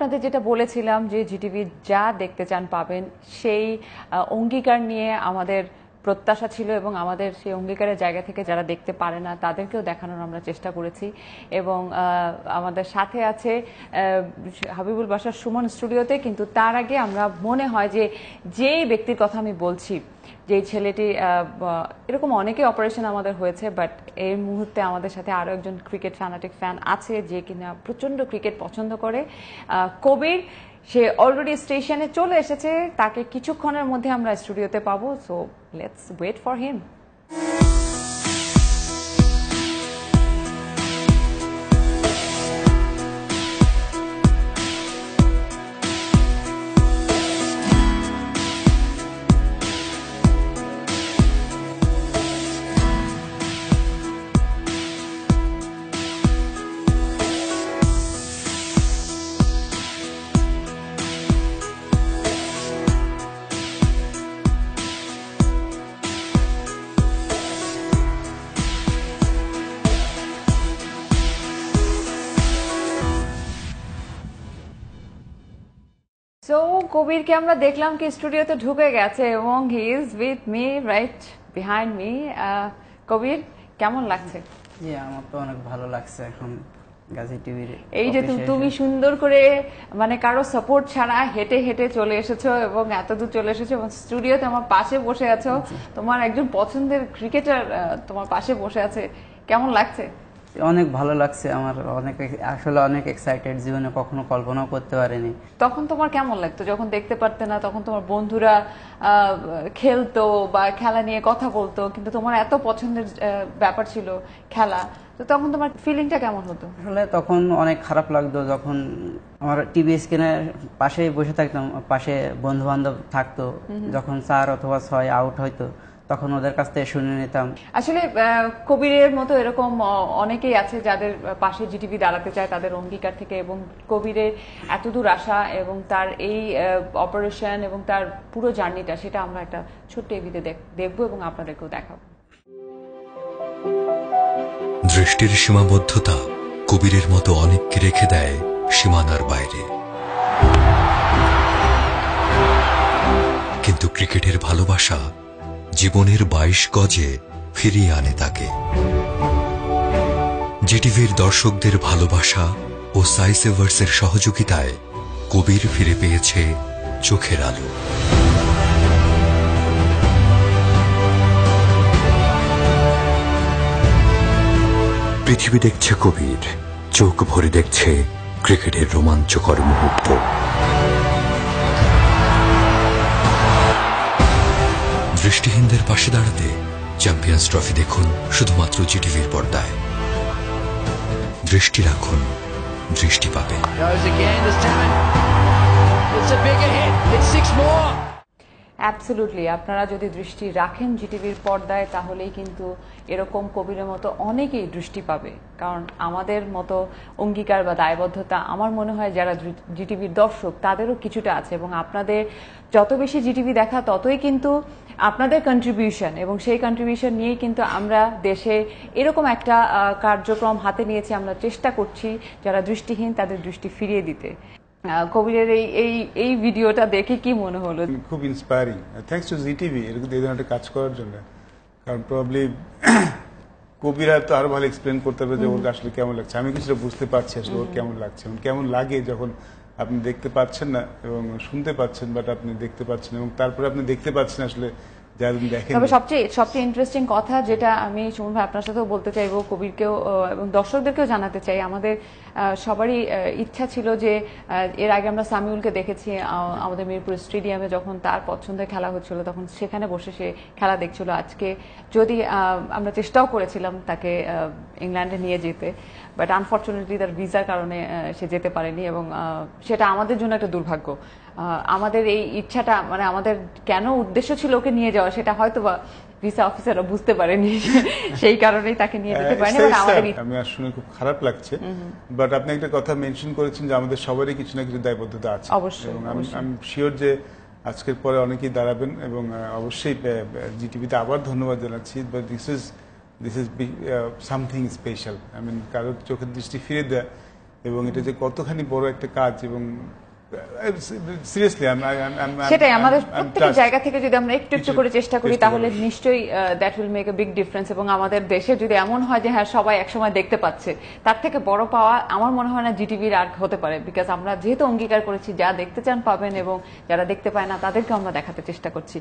আপনাদের যেটা বলেছিলাম যে জিটিভি যা দেখতে চান পাবেন সেই অঙ্গীকার নিয়ে আমাদের প্রত্যাশা ছিল এবং আমাদের সেই অঙ্গীকারের জায়গা থেকে যারা দেখতে পারে না, তাদেরকেও দেখানোর আমরা চেষ্টা করেছি। এবং আমাদের সাথে আছে হাবিবুল বাসার সুমন স্টুডিওতে, কিন্তু তার আগে আমরা মনে হয় যে, যেই ব্যক্তির কথা আমি বলছি যে ছেলেটি এরকম অনেকে অপারেশন আমাদের হয়েছে বাট এই মুহূর্তে আমাদের সাথে আরও একজন ক্রিকেট ফ্যানাটিক ফ্যান আছে, যে কিনা প্রচণ্ড ক্রিকেট পছন্দ করে। কবির সে অলরেডি স্টেশনে চলে এসেছে, তাকে কিছুক্ষণের মধ্যে আমরা স্টুডিওতে পাবো so let's wait for him কবিরকে আমরা দেখলাম কি স্টুডিওতে ঢুকে গেছে এবং he is with me right behind me Kabir কেমন লাগছে? জি আমার তো অনেক ভালো লাগছে এখন গাজী টিভির এই যে তুমি- সুন্দর করে মানে কারও সাপোর্ট ছাড়া হেঁটে হেঁটে চলে এসেছ এবং এত দূর চলে এসেছ এবং স্টুডিওতে আমার পাশে বসে আছো। তোমার একজন পছন্দের ক্রিকেটার তোমার পাশে বসে আছে। কেমন লাগছে? অনেক ভালো লাগছে আমার অনেক আসলে অনেক এক্সাইটেড জীবনে কখনো কল্পনাও করতে পারিনি। তখন তোমার কেমন লাগতো? যখন দেখতে পারতে না তখন তোমার বন্ধুরা খেলতো বা খেলা নিয়ে কথা বলতো কিন্তু তোমার এত পছন্দের ব্যাপার ছিল খেলা তো তখন তোমার ফিলিংটা কেমন হতো? আসলে তখন অনেক খারাপ লাগতো যখন আমার টিভি স্ক্রিনের পাশেই বসে থাকতাম পাশে বন্ধু বান্ধব থাকতো যখন চার অথবা ছয় আউট হয়তো তখন ওদের কাছ থেকে শুনে নিতাম। আসলে কবিরের মতো এরকম অনেকেই আছে যাদের পাশে জিটিভি দাঁড়াতে চায় তাদের অঙ্গীকার থেকে এবং কবিরের এতদূর আসা এবং তার এই অপারেশন এবং তার পুরো জার্নিটা সেটা আমরা একটা ছোট্ট এভিতে দেখব এবং আপনাদেরকেও দেখাবো। দৃষ্টির সীমাবদ্ধতা কবিরের মতো অনেককে রেখে দেয় সীমানার বাইরে। কিন্তু ক্রিকেটের ভালোবাসা জীবনের বাইশ গজে ফিরিয়ে আনে তাকে। জিটিভির দর্শকদের ভালোবাসা ও সাইসেভার্সের সহযোগিতায় কবির ফিরে পেয়েছে চোখের আলো। পৃথিবী দেখছে কবির, চোখ ভরে দেখছে ক্রিকেটের রোমাঞ্চকর মুহূর্ত। দৃষ্টিহীনদের পাশে দাঁড়াতে চ্যাম্পিয়ন্স ট্রফি দেখুন শুধুমাত্র জিটিভির পর্দায়। দৃষ্টি রাখুন দৃষ্টি পাবেন। More. অ্যাবসলুটলি আপনারা যদি দৃষ্টি রাখেন জিটিভির পর্দায় তাহলেই কিন্তু এরকম কবিরের মতো অনেকেই দৃষ্টি পাবে। কারণ আমাদের মতো অঙ্গীকার বা দায়বদ্ধতা আমার মনে হয় যারা জিটিভির দর্শক তাদেরও কিছুটা আছে এবং আপনাদের যত বেশি জিটিভি দেখা ততই কিন্তু আপনাদের কন্ট্রিবিউশন এবং সেই কন্ট্রিবিউশন নিয়েই কিন্তু আমরা দেশে এরকম একটা কার্যক্রম হাতে নিয়েছি আমরা চেষ্টা করছি যারা দৃষ্টিহীন তাদের দৃষ্টি ফিরিয়ে দিতে। কবিরের এই এই এই ভিডিওটা দেখে কি মনে হলো? খুব inspiring thanks to Zee TV এরকম এই ধরনের কাজ করার জন্য। কারণ প্রবলি কবিরা তো আরও ভালো এক্সপ্লেন করতে হবে যে ওর আসলে কেমন লাগছে। আমি কিছুটা বুঝতে পারছি আসলে ওর কেমন লাগছে। কেমন লাগে যখন আপনি দেখতে পাচ্ছেন না এবং শুনতে পাচ্ছেন বাট আপনি দেখতে পাচ্ছেন এবং তারপরে আপনি দেখতে পাচ্ছেন আসলে যারা দেখেন তবে সবচেয়ে সবচেয়ে ইন্টারেস্টিং কথা যেটা আমি সুমন ভাই আপনার সাথেও বলতে চাইব কবিরকেও এবং দর্শকদেরকেও জানাতে চাই। আমাদের সবারই ইচ্ছা ছিল যে এর আগে আমরা সামিউলকে দেখেছি আমাদের মিরপুর স্টেডিয়ামে যখন তার পছন্দের খেলা হচ্ছিল তখন সেখানে বসে সে খেলা দেখছিল। আজকে যদি আহ, আমরা চেষ্টাও করেছিলাম তাকে ইংল্যান্ডে নিয়ে যেতে বাট আনফর্চুনেটলি তার ভিসার কারণে সে যেতে পারেনি এবং সেটা আমাদের জন্য একটা দুর্ভাগ্য। আমাদের এই ইচ্ছাটা মানে আমাদের কেন উদ্দেশ্য ছিল ওকে নিয়ে যাওয়া সেটা হয়তো বা ভিসা অফিসাররা বুঝতে পারেনি। সেই কারণেই তাকে নিয়ে যেতে পারেনি বাট আমাদের আমি আর শুনে খুব খারাপ লাগছে। বাট আপনি একটা কথা মেনশন করেছেন যে আমাদের সবারই কিছু না কিছু দায়বদ্ধতা আছে। অবশ্যই, এবং আমি আমি শিওর যে আজকের পরে অনেকেই দাঁড়াবেন এবং অবশ্যই জিটিভিতে আবার ধন্যবাদ জানাচ্ছি but this is this is something special I mean কারোর চোখের দৃষ্টি ফিরে দেয়া এবং এটা যে কতখানি বড় একটা কাজ এবং সিরিয়াসলি সেটাই আমাদের প্রত্যেকের জায়গা থেকে যদি আমরা একটু একটু করে চেষ্টা করি তাহলে। নিশ্চয়ই that will make a big difference এবং আমাদের দেশে যদি এমন হয় যে হ্যাঁ সবাই একসময় দেখতে পাচ্ছে তার থেকে বড় পাওয়া আমার মনে হয় না জিটিভির আর হতে পারে বিকজ আমরা যেহেতু অঙ্গীকার করেছি যা দেখতে চান পাবেন এবং যারা দেখতে পায় না তাদেরকে আমরা দেখাতে চেষ্টা করছি